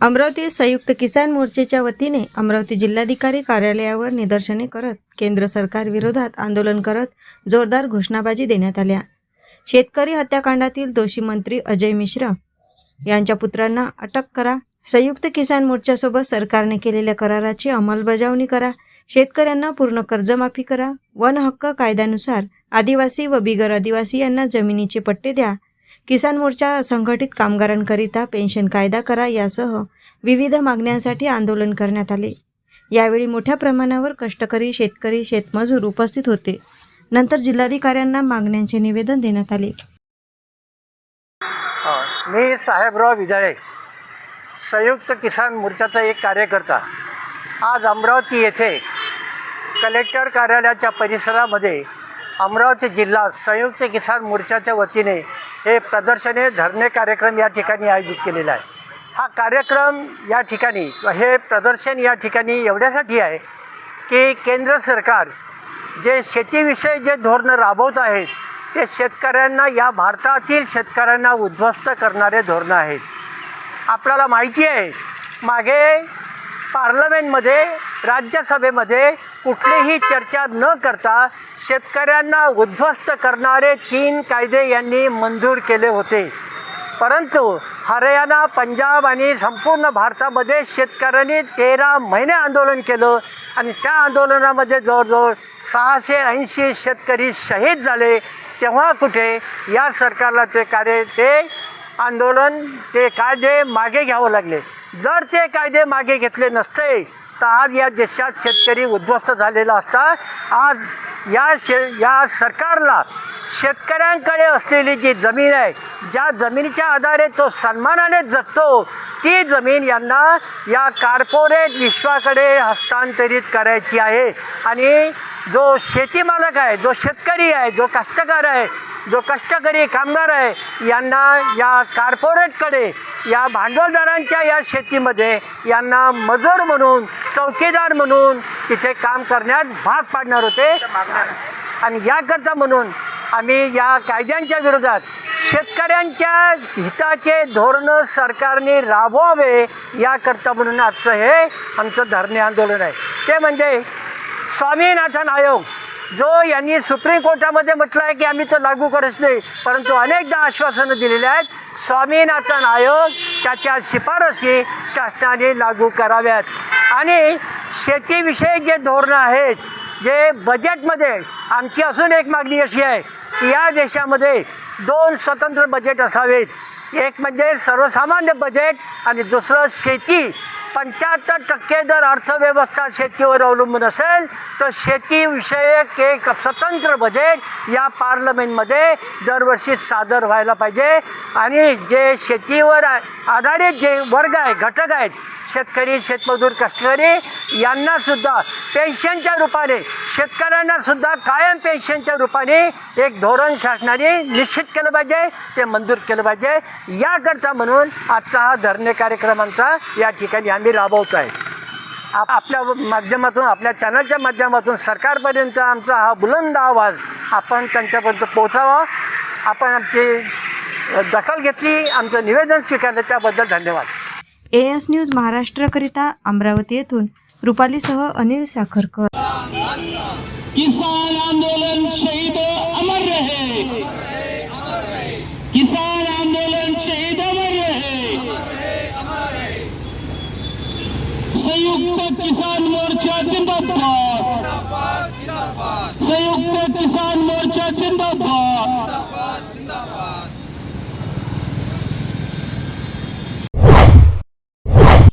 अमरावती संयुक्त किसान मोर्चेच्या वतीने अमरावती जिल्हाधिकारी कार्यालयावर निदर्शने करत केंद्र सरकार विरोधात आंदोलन करत जोरदार घोषणाबाजी देण्यात आल्या. शेतकरी हत्याकांडातील दोषी मंत्री अजय मिश्र यांच्या पुत्रांना अटक करा. संयुक्त किसान मोर्चासोबत सरकारने केलेल्या कराराची अंमलबजावणी करा. शेतकऱ्यांना पूर्ण कर्जमाफी करा. वन हक्क कायद्यानुसार आदिवासी व बिगर आदिवासी यांना जमिनीचे पट्टे द्या. किसान मोर्चा संघटित कामगारांकरिता पेन्शन कायदा करा यासह विविध मागण्यांसाठी आंदोलन करण्यात आले. यावेळी मोठ्या प्रमाणावर कष्टकरी शेतकरी शेतमजूर उपस्थित होते. नंतर जिल्हाधिकाऱ्यांना मागण्यांचे निवेदन देण्यात आले. मी साहेबराव विजाळे संयुक्त किसान मोर्चाचा एक कार्यकर्ता. आज अमरावती येथे कलेक्टर कार्यालयाच्या परिसरामध्ये अमरावती जिल्हा संयुक्त किसान मोर्चाच्या वतीने हे प्रदर्शने धरणे कार्यक्रम या ठिकाणी आयोजित केलेला आहे. हा कार्यक्रम या ठिकाणी हे प्रदर्शन या ठिकाणी एवढ्यासाठी आहे की केंद्र सरकार जे शेतीविषयी जे धोरणं राबवत आहेत ते शेतकऱ्यांना या भारतातील शेतकऱ्यांना उद्ध्वस्त करणारे धोरणं आहेत. आपल्याला माहिती आहे मागे पार्लमेंटमध्ये राज्यसभेमध्ये कुठलीही चर्चा न करता शेतकऱ्यांना उद्ध्वस्त करणारे तीन कायदे यांनी मंजूर केले होते. परंतु हरियाणा पंजाब आणि संपूर्ण भारतामध्ये शेतकऱ्यांनी तेरा महिने आंदोलन केलं आणि त्या आंदोलनामध्ये जवळजवळ सहाशे ऐंशी शेतकरी शहीद झाले. तेव्हा कुठे या सरकारला ते कार्य ते आंदोलन ते कायदे मागे घ्यावं लागले. जर ते कायदे मागे घेतले नसते तर आज या देशात शेतकरी उद्ध्वस्त झालेला असता. आज या शे या सरकारला शेतकऱ्यांकडे असलेली जी जमीन आहे ज्या जमिनीच्या आधारे तो सन्मानाने जगतो ती जमीन यांना या कार्पोरेट विश्वाकडे हस्तांतरित करायची आहे. आणि जो शेतीमालक आहे जो शेतकरी आहे जो कष्टकार आहे जो कष्टकरी कामगार आहे यांना या कार्पोरेटकडे या भांडवलदारांच्या या शेतीमध्ये यांना मजूर म्हणून चौकीदार म्हणून तिथे काम करण्यास भाग पाडणार होते. आणि याकरता म्हणून आम्ही या कायद्यांच्या विरोधात शेतकऱ्यांच्या हिताचे धोरणं सरकारने राबवावे याकरता म्हणून आजचं हे आमचं धरणे आंदोलन आहे. ते म्हणजे स्वामीनाथन आयोग. जो यांनी सुप्रीम कोर्टामध्ये म्हटलं आहे की आम्ही तो लागू करत नाही परंतु अनेकदा आश्वासनं दिलेली आहेत स्वामीनाथन आयोग त्याच्या शिफारसी शासनाने लागू कराव्यात. आणि शेतीविषयक जे धोरणं आहेत जे बजेटमध्ये आमची अजून एक मागणी अशी आहे की या देशामध्ये दोन स्वतंत्र बजेट असावेत. एक म्हणजे सर्वसामान्य बजेट आणि दुसरं शेती. पंच्याहत्तर टक्के जर अर्थव्यवस्था शेतीवर अवलंबून असेल तर शेतीविषयक एक स्वतंत्र बजेट या पार्लमेंटमध्ये दरवर्षी सादर व्हायला पाहिजे. आणि जे शेतीवर आधारित जे वर्ग आहे घटक आहेत शेतकरी शेतमजूर कष्टकरी यांनासुद्धा पेन्शनच्या रूपाने शेतकऱ्यांनासुद्धा कायम पेन्शनच्या रूपाने एक धोरण शासनाने निश्चित केलं पाहिजे ते मंजूर केलं पाहिजे. याकरता म्हणून आजचा हा धरणे कार्यक्रमांचा या ठिकाणी आम्ही राबवतो आहे आप आपल्या माध्यमातून आपल्या चॅनलच्या माध्यमातून सरकारपर्यंत आमचा हा बुलंद आवाज आपण त्यांच्यापर्यंत पोहोचावा. आपण आमची दखल घेतली. आमचं निवेदन स्वीकारलं. त्याबद्दल धन्यवाद. ए एस न्यूज महाराष्ट्राकरिता अमरावती येथून रुपालीसह अनिल साखरकर. किसान आंदोलन शहीद अमर रहे. किसान आंदोलन शहीद अमर रहे संयुक्त किसान मोर्चा जिंदाबाद. संयुक्त किसान